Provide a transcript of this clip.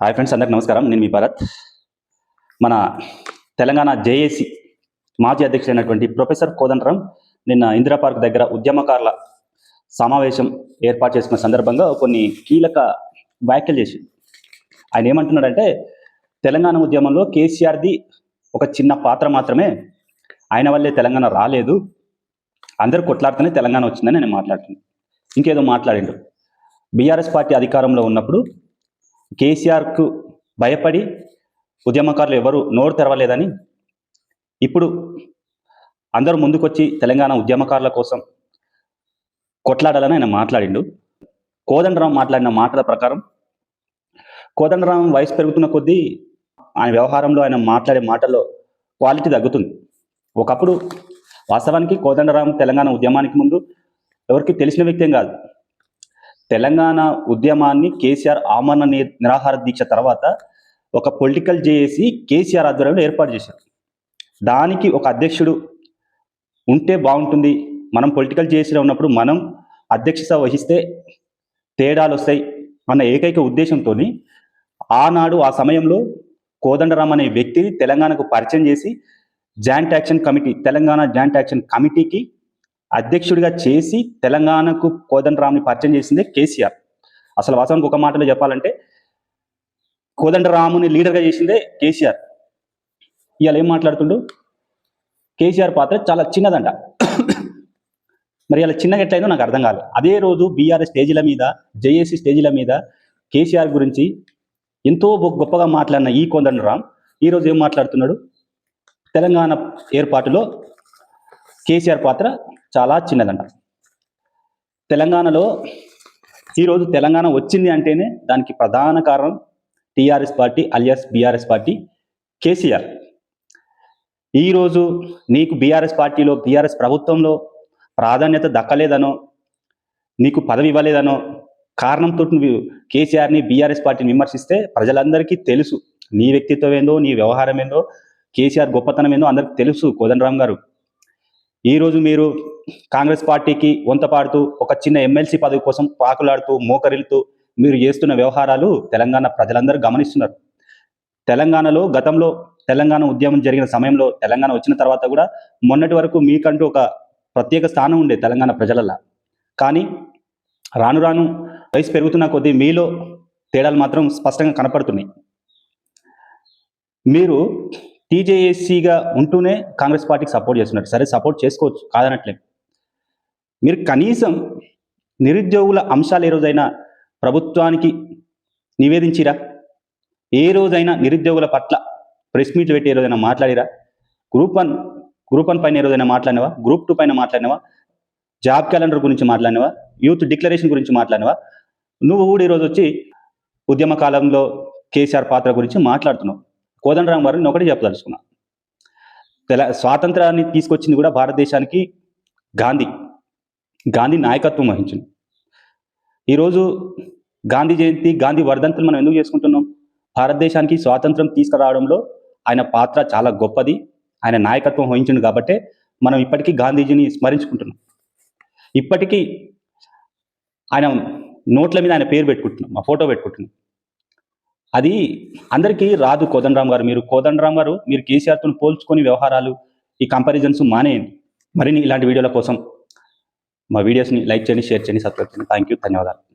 Hi friends అందరికి నమస్కారం. నేను మీ భరత్. మన తెలంగాణ జేఏసీ మాజీ అధ్యక్షుడైనటువంటి ప్రొఫెసర్ కోదండరాం నిన్న ఇందిరా పార్క్ దగ్గర ఉద్యమకారుల సమావేశం ఏర్పాటు చేసుకున్న సందర్భంగా కొన్ని కీలక వ్యాఖ్యలు చేసి ఆయన ఏమంటున్నాడంటే తెలంగాణ ఉద్యమంలో కేసీఆర్ది ఒక చిన్న పాత్ర మాత్రమే. ఆయన వల్లే తెలంగాణ రాలేదు. అందరు కొట్లాడుతూనే తెలంగాణ వచ్చిందని నేను మాట్లాడుతున్నాను ఇంకేదో మాట్లాడిండు. బీఆర్ఎస్ పార్టీ అధికారంలో ఉన్నప్పుడు కేసీఆర్కు భయపడి ఉద్యమకారులు ఎవరు నోరు తెరవలేదని ఇప్పుడు అందరూ ముందుకొచ్చి తెలంగాణ ఉద్యమకారుల కోసం కొట్లాడాలని ఆయన మాట్లాడిండు. కోదండరాం మాట్లాడిన మాటల ప్రకారం కోదండరాం వయసు పెరుగుతున్న కొద్దీ ఆయన వ్యవహారంలో ఆయన మాట్లాడే మాటల్లో క్వాలిటీ తగ్గుతుంది. ఒకప్పుడు వాస్తవానికి కోదండరాం తెలంగాణ ఉద్యమానికి ముందు ఎవరికి తెలిసిన వ్యక్తి కాదు. తెలంగాణ ఉద్యమాన్ని కేసీఆర్ ఆమరణ నిరాహార దీక్ష తర్వాత ఒక పొలిటికల్ జేఏసి కేసీఆర్ ఆధ్వర్యంలో ఏర్పాటు చేశారు. దానికి ఒక అధ్యక్షుడు ఉంటే బాగుంటుంది. మనం పొలిటికల్ జేఏసీలో ఉన్నప్పుడు మనం అధ్యక్షత వహిస్తే తేడాలు వస్తాయి అన్న ఏకైక ఉద్దేశంతో ఆనాడు ఆ సమయంలో కోదండరామ్ అనే వ్యక్తిని తెలంగాణకు పరిచయం చేసి joint action committee Telangana joint action కమిటీకి అధ్యక్షుడిగా చేసి తెలంగాణకు కోదండరామ్ని పరిచయం చేసిందే కేసీఆర్. అసలు వాస్తవానికి ఒక మాటలో చెప్పాలంటే కోదండరాముని లీడర్గా చేసిందే కేసీఆర్. ఇవాళ ఏం మాట్లాడుతుండు? కేసీఆర్ పాత్ర చాలా చిన్నదంట. మరి ఇలా చిన్నగా ఎట్లయిందో నాకు అర్థం కాలేదు అదే రోజు బీఆర్ స్టేజీల మీద జేఏసీ స్టేజీల మీద కేసీఆర్ గురించి ఎంతో గొప్పగా మాట్లాడిన ఈ కోదండరాం ఈరోజు ఏం మాట్లాడుతున్నాడు? తెలంగాణ ఏర్పాటులో కేసీఆర్ పాత్ర చాలా చిన్నదంట. తెలంగాణలో ఈరోజు తెలంగాణ వచ్చింది అంటేనే దానికి ప్రధాన కారణం TRS party alias BRS party KCR. ఈరోజు నీకు బీఆర్ఎస్ పార్టీలో బీఆర్ఎస్ ప్రభుత్వంలో ప్రాధాన్యత దక్కలేదనో నీకు పదవి ఇవ్వలేదనో కారణంతో నువ్వు కేసీఆర్ని బీఆర్ఎస్ పార్టీని విమర్శిస్తే ప్రజలందరికీ తెలుసు. నీ వ్యక్తిత్వం ఏందో నీ వ్యవహారం ఏందో కేసీఆర్ గొప్పతనం ఏందో అందరికి తెలుసు కోదండరామ్ గారు. ఈరోజు మీరు కాంగ్రెస్ పార్టీకి వంత పాడుతూ ఒక చిన్న ఎమ్మెల్సీ పదవి కోసం పాకులాడుతూ మోకరిల్తూ మీరు చేస్తున్న వ్యవహారాలు తెలంగాణ ప్రజలందరూ గమనిస్తున్నారు. తెలంగాణలో గతంలో తెలంగాణ ఉద్యమం జరిగిన సమయంలో తెలంగాణ వచ్చిన తర్వాత కూడా మొన్నటి వరకు మీకంటూ ఒక ప్రత్యేక స్థానం ఉండే తెలంగాణ ప్రజలలా కానీ రాను రాను వయసు పెరుగుతున్న కొద్దీ మీలో తేడాలు మాత్రం స్పష్టంగా కనపడుతున్నాయి. మీరు టీజేఏసీగా ఉంటూనే కాంగ్రెస్ పార్టీకి సపోర్ట్ చేస్తున్నారు. సరే సపోర్ట్ చేసుకోవచ్చు. కాదనట్లేదు. మీరు కనీసం నిరుద్యోగుల అంశాలు ఏ రోజైనా ప్రభుత్వానికి నివేదించిరా? ఏ రోజైనా నిరుద్యోగుల పట్ల ప్రెస్ మీట్లు పెట్టి ఏ రోజైనా మాట్లాడిరా? గ్రూప్ వన్ గ్రూప్ వన్ పైన ఏ రోజైనా మాట్లాడినవా? గ్రూప్ టూ పైన మాట్లాడినవా? జాబ్ క్యాలెండర్ గురించి మాట్లాడినవా? యూత్ డిక్లరేషన్ గురించి మాట్లాడినవా? నువ్వు కూడా ఈరోజు వచ్చి ఉద్యమ కాలంలో కేసీఆర్ పాత్ర గురించి మాట్లాడుతున్నావు. కోదండరాం గారు నేను ఒకటి చెప్పదలుచుకున్నా. తెల స్వాతంత్రాన్ని తీసుకొచ్చింది కూడా భారతదేశానికి గాంధీ. గాంధీ నాయకత్వం వహించింది. ఈరోజు గాంధీ జయంతి గాంధీ వర్ధంతులు మనం ఎందుకు చేసుకుంటున్నాం? భారతదేశానికి స్వాతంత్రం తీసుకురావడంలో ఆయన పాత్ర చాలా గొప్పది. ఆయన నాయకత్వం వహించింది కాబట్టే మనం ఇప్పటికీ గాంధీజీని స్మరించుకుంటున్నాం. ఇప్పటికీ ఆయన నోట్ల మీద ఆయన పేరు పెట్టుకుంటున్నాం ఆ ఫోటో పెట్టుకుంటున్నాం. అది అందరికీ రాదు కోదండరామ్ గారు. మీరు కోదండరామ్ గారు మీరు కేసీఆర్తో పోల్చుకొని వ్యవహారాలు ఈ కంపారిజన్స్ మానేయండి. మరిన్ని ఇలాంటి వీడియోల కోసం మా వీడియోస్ని లైక్ చేయండి షేర్ చేయండి సబ్స్క్రైబ్ చేయండి. థ్యాంక్ యూ ధన్యవాదాలు.